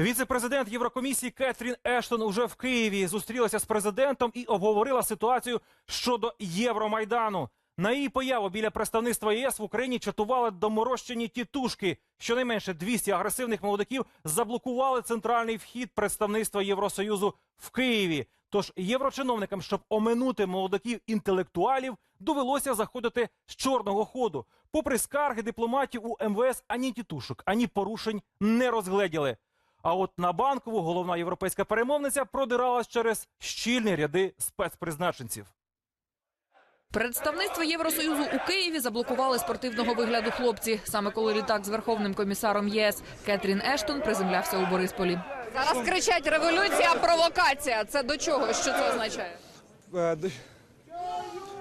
Віце-президент Єврокомісії Кетрін Ештон уже в Києві зустрілася з президентом і обговорила ситуацію щодо Євромайдану. На її появу біля представництва ЄС в Україні чатували доморощені тітушки. Щонайменше 200 агресивних молодиків заблокували центральний вхід представництва Євросоюзу в Києві. Тож єврочиновникам, щоб оминути молодиків інтелектуалів, довелося заходити з чорного ходу. Попри скарги дипломатів у МВС, ані тітушок, ані порушень не розгледіли. А от на банкову головна європейська перемовниця продиралась через щільні ряди спецпризначенців. Представництво Євросоюзу у Києві заблокували спортивного вигляду хлопці. Саме коли літак з верховним комісаром єС Кетрін Ештон приземлявся у Борисполі. Зараз кричать революція, провокація. Це до чого? Що це означає?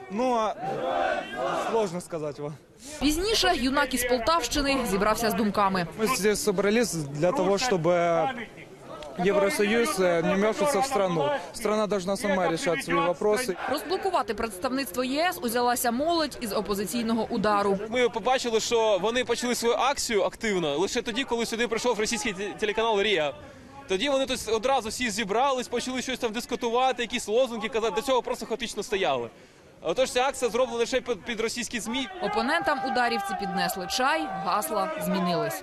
Э, д- Ну, а, сложно сказать вам. Пізніше юнак із Полтавщини зібрався з думками. Мы здесь собрались для того, чтобы Евросоюз э, не вмешивался в страну. Страна должна сама решать свои вопросы. Розблокувати представництво ЄС узялася молодь із опозиційного удару. Ми побачили, що вони почали свою акцію активно лише тоді, коли сюди прийшов російський те- телеканал Рія. Тоді вони тут одразу всі зібрались, почали щось там дискутувати, якісь лозунги казати. До цього просто хаотично стояли. Отож, ця акція зроблена лише під, російські змі. Опонентам ударівці піднесли чай, гасла змінились.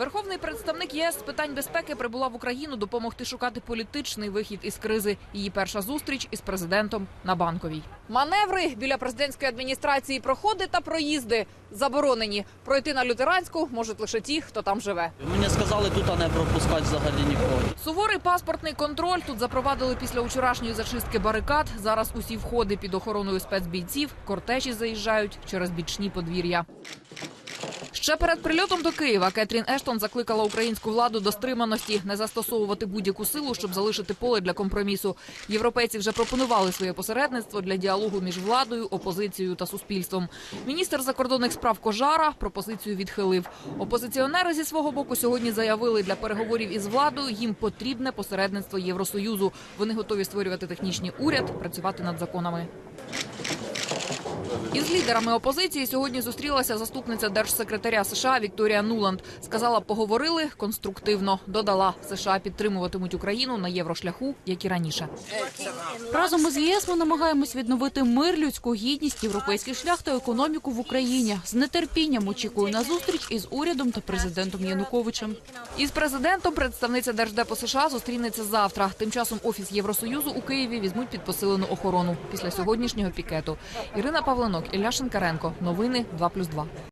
Верховний представник ЄС з питань безпеки прибула в Україну допомогти шукати політичний вихід із кризи. Її перша зустріч із президентом на банковій. Маневри біля президентської адміністрації, проходи та проїзди заборонені. Пройти на лютеранську можуть лише ті, хто там живе. Мені сказали тут не пропускати взагалі нікого. Суворий паспортний контроль тут запровадили після вчорашньої зачистки барикад. Зараз усі входи під охороною спецбійців, кортежі заїжджають через бічні подвір'я. Ще перед прильотом до Києва Кетрін Ештон закликала українську владу до стриманості, не застосовувати будь-яку силу, щоб залишити поле для компромісу. Європейці вже пропонували своє посередництво для діалогу між владою, опозицією та суспільством. Міністр закордонних справ Кожара пропозицію відхилив. Опозиціонери зі свого боку сьогодні заявили, для переговорів із владою їм потрібне посередництво Євросоюзу. Вони готові створювати технічний уряд, працювати над законами. Із лідерами опозиції сьогодні зустрілася заступниця держсекретаря США Вікторія Нуланд. Сказала, поговорили конструктивно. Додала, США підтримуватимуть Україну на єврошляху, як і раніше. Разом із ЄС ми намагаємось відновити мир, людську гідність, європейський шлях та економіку в Україні. З нетерпінням очікую на зустріч із урядом та президентом Януковичем. Із президентом представниця держдепу США зустрінеться завтра. Тим часом офіс Євросоюзу у Києві візьмуть під посилену охорону після сьогоднішнього пікету. Ірина Павленок, Ілля Шинкаренко. Новини 2+,2.